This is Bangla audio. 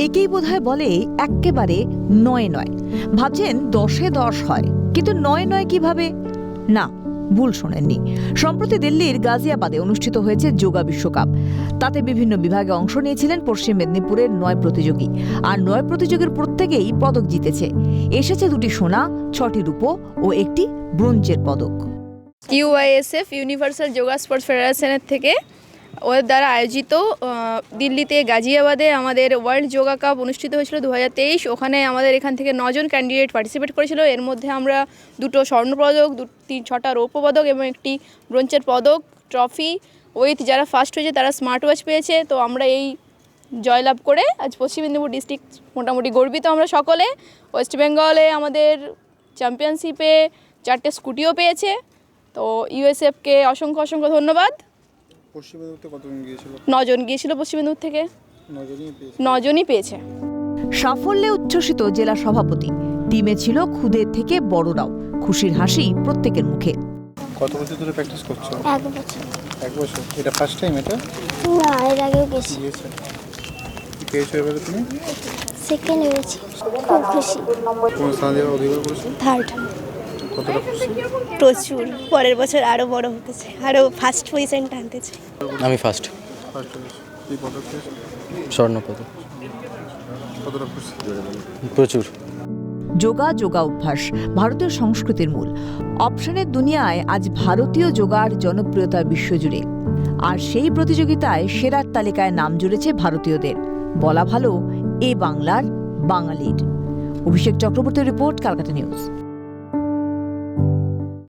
একেই বোধহয় বলে এক্কেবারে নয় নয়। ভাবছেন দশে দশ হয়। কিন্তু নয় নয় কীভাবে? না, ভুল শোনেননি। সম্প্রতি দিল্লির গাজিয়াবাদে অনুষ্ঠিত হয়েছে যোগা বিশ্বকাপ। তাতে বিভিন্ন বিভাগে অংশ নিয়েছিলেন পশ্চিম মেদিনীপুরের নয় প্রতিযোগী। আর নয় প্রতিযোগীর প্রত্যেকেই পদক জিতেছে। এসেছে দুটি সোনা, ছটি রূপো ও একটি ব্রোঞ্জের পদক। ইউআইএসএফ, ইউনিভার্সাল যোগা স্পোর্টস ফেডারেশনের থেকে ওদের দ্বারা আয়োজিত দিল্লিতে গাজিয়াবাদে আমাদের ওয়ার্ল্ড যোগা কাপ অনুষ্ঠিত হয়েছিল দু হাজার তেইশ। ওখানে আমাদের এখান থেকে নজন ক্যান্ডিডেট পার্টিসিপেট করেছিল। এর মধ্যে আমরা দুটো স্বর্ণপদক, দু, তিন, ছটা রৌপ্য পদক এবং একটি ব্রোঞ্চের পদক ট্রফি উইথ যারা ফার্স্ট হয়েছে তারা স্মার্ট ওয়াচ পেয়েছে। তো আমরা এই জয়লাভ করে আজ পশ্চিম মেদিনীপুর ডিস্ট্রিক্ট মোটামুটি গর্বিত আমরা সকলে। ওয়েস্ট বেঙ্গলে আমাদের চ্যাম্পিয়নশিপে চারটে স্কুটিও পেয়েছে। তো ইউএসএফকে অসংখ্য অসংখ্য ধন্যবাদ। পশ্চিম মেদিনীপুরতে কতজন গিয়েছিল? নজন গিয়েছিল পশ্চিম মেদিনীপুর থেকে। নজনই পেয়েছে। নজনই পেয়েছে। সাফল্যে উচ্ছ্বসিত জেলা সভাপতি। টিমে ছিল খুদের থেকে বড়রাও। খুশির হাসি প্রত্যেকের মুখে। কত বছর ধরে প্র্যাকটিস করছ? এক বছর। এক বছর। এটা ফার্স্ট টাইম এটা? না এর আগেও গেছি। গিয়েছে? কি পেয়েছ এবারে তুমি? সেকেন্ড হয়েছি। খুব খুশি। কোন স্থান দিয়ে অধিকার করেছ থার্ড কতটা প্রচুর। পরের বছর আরও বড় হতে চাই। আরও ফার্স্ট চাই। আমি ফার্স্ট স্বর্ণপদক। প্রচুর। যোগা যোগা অভ্যাস ভারতীয় সংস্কৃতির মূল। অপশনের দুনিয়ায় আজ ভারতীয় যোগার জনপ্রিয়তা বিশ্বজুড়ে। আর সেই প্রতিযোগিতায় সেরার তালিকায় নাম জুড়েছে ভারতীয়দের। বলা ভালো এ বাংলার বাঙালির। অভিষেক চক্রবর্তীর রিপোর্ট ক্যালকাটা নিউজ।